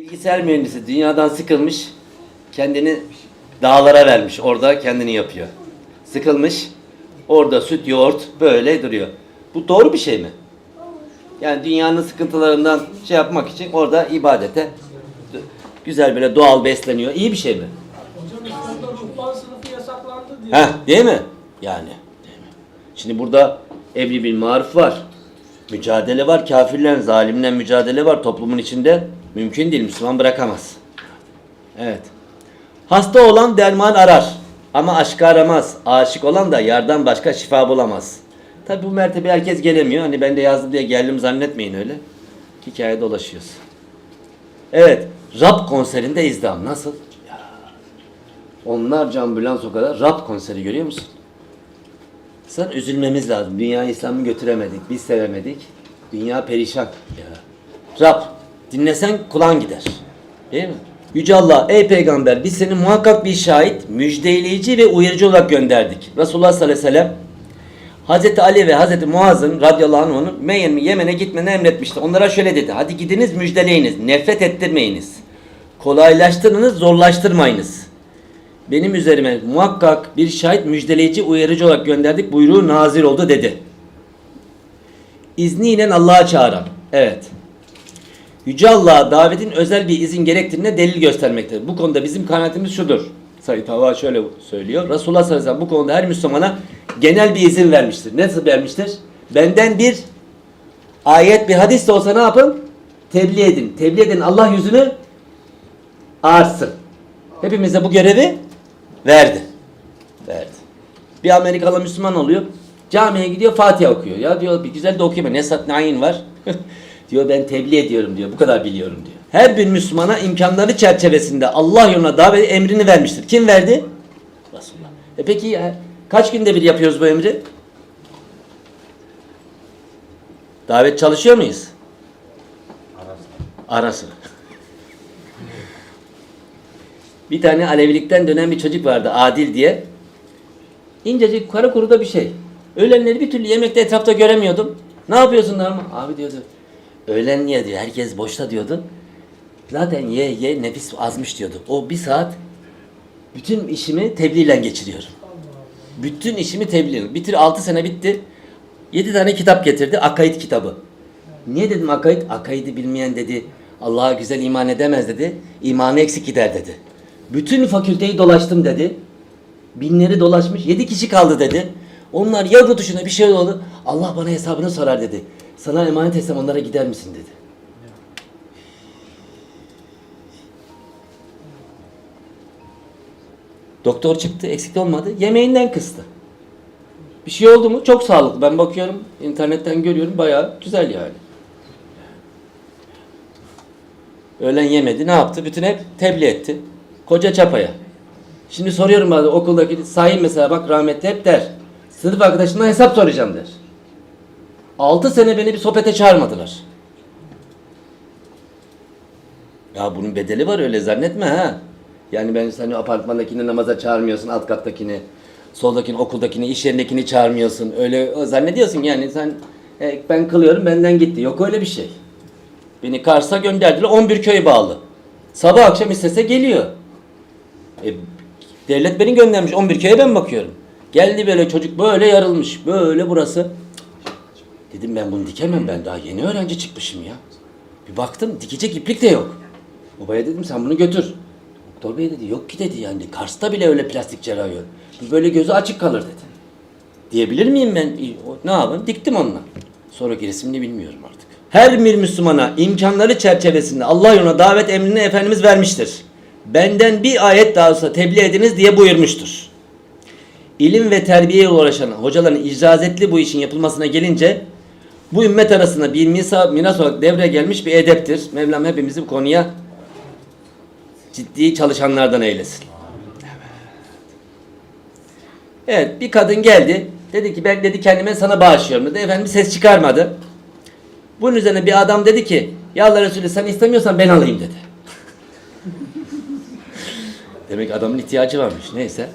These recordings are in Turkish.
Bilgisayar mühendisi dünyadan sıkılmış, kendini dağlara vermiş. Orada kendini yapıyor. Sıkılmış, orada süt, yoğurt böyle duruyor. Bu doğru bir şey mi? Yani dünyanın sıkıntılarından şey yapmak için orada ibadete güzel böyle doğal besleniyor. İyi bir şey mi? Hocam İslam'da ruhban sınıfı yasaklandı diye. Heh, değil mi? Yani. Değil mi? Şimdi burada emri bil maruf var. Mücadele var. Kafirlerin, zalimle mücadele var toplumun içinde. Mümkün değil. Müslüman bırakamaz. Evet. Hasta olan derman arar. Ama aşkı aramaz. Aşık olan da yardan başka şifa bulamaz. Tabi bu mertebe herkes gelemiyor. Hani ben de yazdım diye geldim zannetmeyin öyle. Hikaye dolaşıyoruz. Evet. Rap konserinde izdam. Nasıl? Ya. Onlarca ambulans o kadar. Rap konseri görüyor musun? Sen üzülmemiz lazım. Dünya İslam'ı götüremedik. Biz sevemedik. Dünya perişan. Ya. Rab dinlesen kulağın gider. Değil mi? Yüce Allah ey peygamber biz seni muhakkak bir şahit, müjdeleyici ve uyarıcı olarak gönderdik. Resulullah sallallahu aleyhi ve sellem Hazreti Ali ve Hazreti Muaz'ın radıyallahu anh'ın Yemen'e gitmeni emretmişti. Onlara şöyle dedi. Hadi gidiniz müjdeleyiniz. Nefret ettirmeyiniz. Kolaylaştırınız, zorlaştırmayınız. Benim üzerime muhakkak bir şahit müjdeleyici uyarıcı olarak gönderdik. Buyruğu nazir oldu dedi. İzniyle Allah'a çağıran. Evet. Yüce Allah'a davetin özel bir izin gerektiğine delil göstermektedir. Bu konuda bizim kanaatimiz şudur. Said Hava şöyle söylüyor. Resulullah sallallahu aleyhi ve sellem bu konuda her Müslümana genel bir izin vermiştir. Nasıl vermiştir? Benden bir ayet, bir hadis de olsa ne yapın? Tebliğ edin. Tebliğ edin Allah yüzünü ağarsın. Hepimize bu görevi verdi. Verdi. Bir Amerikalı Müslüman oluyor. Camiye gidiyor Fatiha okuyor. Ya diyor bir güzel de okuyayım. Nesat Nain var. diyor ben tebliğ ediyorum diyor. Bu kadar biliyorum diyor. Her bir Müslümana imkanları çerçevesinde Allah yoluna davet emrini vermiştir. Kim verdi? Resulullah. E peki ya, kaç günde bir yapıyoruz bu emri? Davet çalışıyor muyuz? Ara sıra. Bir tane Alevilikten dönen bir çocuk vardı Adil diye. İncecik kara kuruda bir şey. Öğlenleri bir türlü yemekte etrafta göremiyordum. Ne yapıyorsun Narman? Abi diyordu. Öğlen niye diyor. Herkes boşta diyordu. Zaten ye ye nefis azmış diyordu. O bir saat bütün işimi tebliğle geçiriyorum. Bütün işimi tebliğle. Bitir 6 sene bitti. 7 tane kitap getirdi. Akaid kitabı. Niye dedim akaid? Akaidi bilmeyen dedi. Allah'a güzel iman edemez dedi. İmanı eksik gider dedi. Bütün fakülteyi dolaştım dedi. Binleri dolaşmış. Yedi kişi kaldı dedi. Onlar yazı tuşuna bir şey oldu. Allah bana hesabını sorar dedi. Sana emanet etsem onlara gider misin dedi. Doktor çıktı eksik olmadı. Yemeğinden kıstı. Bir şey oldu mu? Çok sağlıklı. Ben bakıyorum internetten görüyorum bayağı güzel yani. Öğlen yemedi. Ne yaptı? Bütün hep tebliğ etti. Koca çapaya. Şimdi soruyorum bazen okuldaki Sayın mesela bak rahmetli hep der. Sınıf arkadaşımdan hesap soracağım der. 6 sene beni bir sohbete çağırmadılar. Ya bunun bedeli var öyle zannetme ha. Yani ben seni apartmandakini namaza çağırmıyorsun, alt kattakini, soldakini, okuldakini, iş yerindekini çağırmıyorsun. Öyle zannediyorsun yani sen e, ben kılıyorum benden gitti. Yok öyle bir şey. Beni Kars'a gönderdiler 11 köy bağlı. Sabah akşam istese geliyor. E, devlet beni göndermiş 11 köye ben bakıyorum. Geldi böyle çocuk böyle yarılmış. Böyle burası. Dedim ben bunu dikemem ben daha yeni öğrenci çıkmışım ya. Bir baktım dikecek iplik de yok. Babaya dedim sen bunu götür. Doktor bey dedi yok ki dedi yani Kars'ta bile öyle plastik cerrahi yok. Böyle gözü açık kalır dedi. Diyebilir miyim ben? Ne yapayım? Diktim onunla. Sonra gerisini bilmiyorum artık. Her bir Müslümana imkanları çerçevesinde Allah yoluna davet emrini Efendimiz vermiştir. Benden bir ayet daha olsa tebliğ ediniz diye buyurmuştur. İlim ve terbiyeye uğraşan hocaların icazetli bu işin yapılmasına gelince bu ümmet arasında bir misa, miras olarak devreye gelmiş bir edeptir. Mevlam hepimizi bu konuya ciddi çalışanlardan eylesin. Evet bir kadın geldi. Dedi ki ben dedi kendime sana bağışlıyorum dedi. Efendim ses çıkarmadı. Bunun üzerine bir adam dedi ki ya Allah Resulü sen istemiyorsan ben alayım dedi. Demek adamın ihtiyacı varmış. Neyse.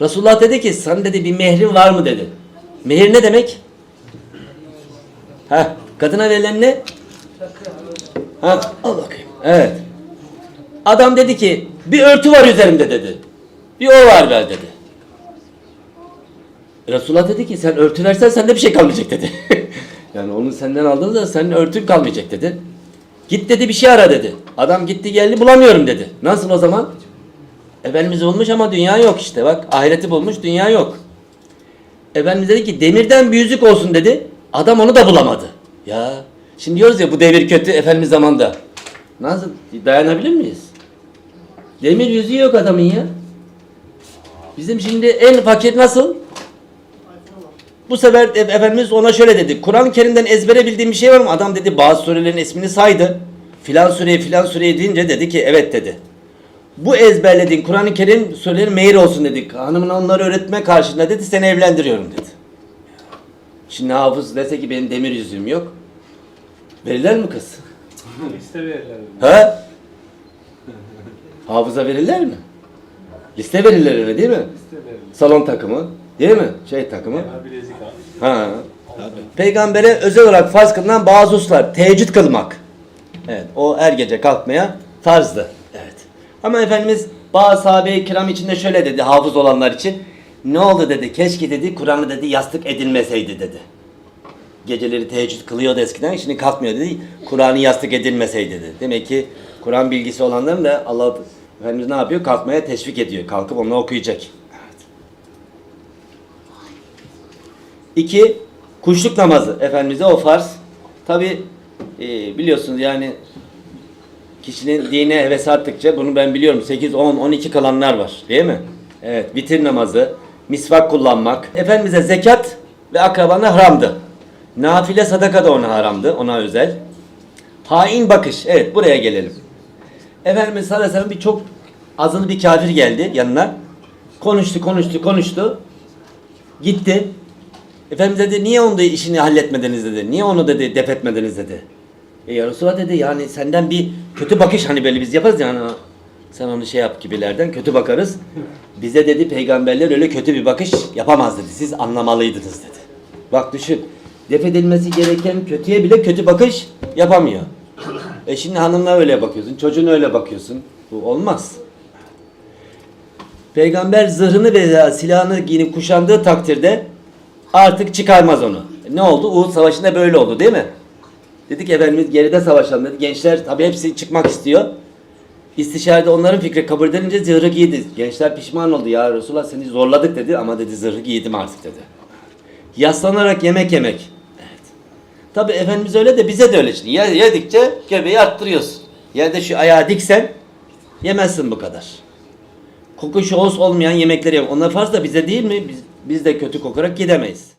Resulullah dedi ki sen dedi bir mehrin var mı dedi. Mehir ne demek? Ha, kadına verilen ne? Ha, al bakayım. Evet. Adam dedi ki bir örtü var üzerimde dedi. Bir o var ver dedi. Resulullah dedi ki sen örtü versen sende bir şey kalmayacak dedi. yani onu senden aldığında senin örtün kalmayacak dedi. Git dedi bir şey ara dedi. Adam gitti geldi bulamıyorum dedi. Nasıl o zaman? Efendimiz bulmuş ama dünya yok işte bak. Ahireti bulmuş dünya yok. Efendimiz dedi ki demirden bir yüzük olsun dedi. Adam onu da bulamadı. Ya şimdi diyoruz ya bu devir kötü Efendimiz zamanda. Nasıl dayanabilir miyiz? Demir yüzüğü yok adamın ya. Bizim şimdi en fakir nasıl? Bu sefer e- Efendimiz ona şöyle dedi. Kur'an-ı Kerim'den ezbere bildiğim bir şey var mı? Adam dedi bazı surelerin ismini saydı. Filan sureyi filan sureyi deyince dedi ki evet dedi. Bu ezberlediğin Kur'an-ı Kerim surelerin meyir olsun dedik. Hanımına onları öğretme karşında dedi seni evlendiriyorum dedi. Şimdi hafız dese ki benim demir yüzüğüm yok. Verirler mi kız? Liste verirler. He? Hafıza verirler mi? Liste verirler öyle değil mi? Liste verirler. Salon takımı değil mi? Şey takımı. Ha. Ha. Peygambere özel olarak farz kılınan bazı hususlar. Teheccüd kılmak. Evet. O her gece kalkmaya farzdı. Evet. Ama Efendimiz bazı sahabe-i kiram içinde şöyle dedi hafız olanlar için. Ne oldu dedi. Keşke dedi Kur'an'ı dedi yastık edilmeseydi dedi. Geceleri teheccüd kılıyordu eskiden. Şimdi kalkmıyor dedi. Kur'an'ı yastık edilmeseydi dedi. Demek ki Kur'an bilgisi olanların da Allah Efendimiz ne yapıyor? Kalkmaya teşvik ediyor. Kalkıp onu okuyacak. Evet. İki, kuşluk namazı Efendimiz'e o farz. Tabi biliyorsunuz yani kişinin dine heves arttıkça bunu ben biliyorum 8, 10, 12 kalanlar var değil mi? Evet vitir namazı, misvak kullanmak. Efendimiz'e zekat ve akrabana haramdı. Nafile sadaka da ona haramdı, ona özel. Hain bakış, evet buraya gelelim. Efendimiz sallallahu aleyhi ve sellem bir çok azılı bir kafir geldi yanına. Konuştu, konuştu, konuştu. Gitti. Efendimiz dedi niye onu da işini halletmediniz dedi. Niye onu dedi def etmediniz dedi. E ya Resulullah dedi yani senden bir kötü bakış hani böyle biz yaparız yani sen onu şey yap gibilerden kötü bakarız. Bize dedi peygamberler öyle kötü bir bakış yapamaz dedi. Siz anlamalıydınız dedi. Bak düşün. Def edilmesi gereken kötüye bile kötü bakış yapamıyor. E şimdi hanımla öyle bakıyorsun, çocuğuna öyle bakıyorsun. Bu olmaz. Peygamber zırhını veya silahını giyinip kuşandığı takdirde artık çıkarmaz onu. Ne oldu? Uhud Savaşı'nda böyle oldu değil mi? Dedik Efendimiz geride savaşalım dedi. Gençler tabi hepsi çıkmak istiyor. İstişarede onların fikri kabul edilince zırhı giydi. Gençler pişman oldu ya Resulullah seni zorladık dedi ama dedi zırhı giydim artık dedi. Yaslanarak yemek yemek. Evet. Tabi Efendimiz öyle de bize de öyle şimdi. Ye- Yedikçe göbeği arttırıyorsun. Yerde şu ayağı diksen yemezsin bu kadar. Koku şoğuz olmayan yemekleri yem. Onlar farz da bize değil mi? Biz, biz de kötü kokarak gidemeyiz.